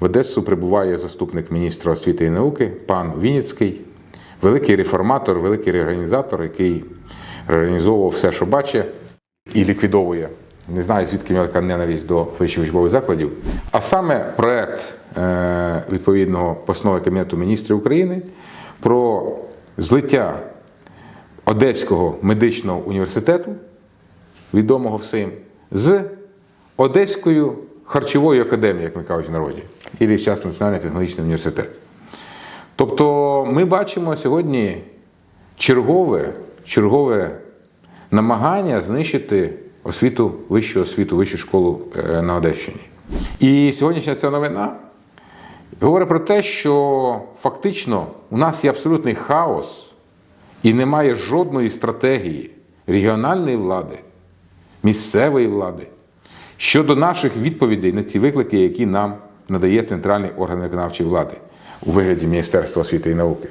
В Одесу прибуває заступник міністра освіти і науки, пан Вініцький, великий реформатор, великий реорганізатор, який реорганізовував все, що бачить, і ліквідовує. Не знаю, звідки в така ненависть до вищих учбових закладів. А саме проект е, відповідного постанови Кабінету міністрів України про злиття Одеського медичного університету, відомого всім, з Одеською харчовою академією, як ми кажуть в народі, і час Національний технологічний університет. Тобто ми бачимо сьогодні чергове, чергове намагання знищити освіту, вищу освіту, вищу школу е, на Одещині. І сьогоднішня ця новина говорить про те, що фактично у нас є абсолютний хаос і немає жодної стратегії регіональної влади, місцевої влади щодо наших відповідей на ці виклики, які нам надає центральний орган виконавчої влади у вигляді Міністерства освіти і науки.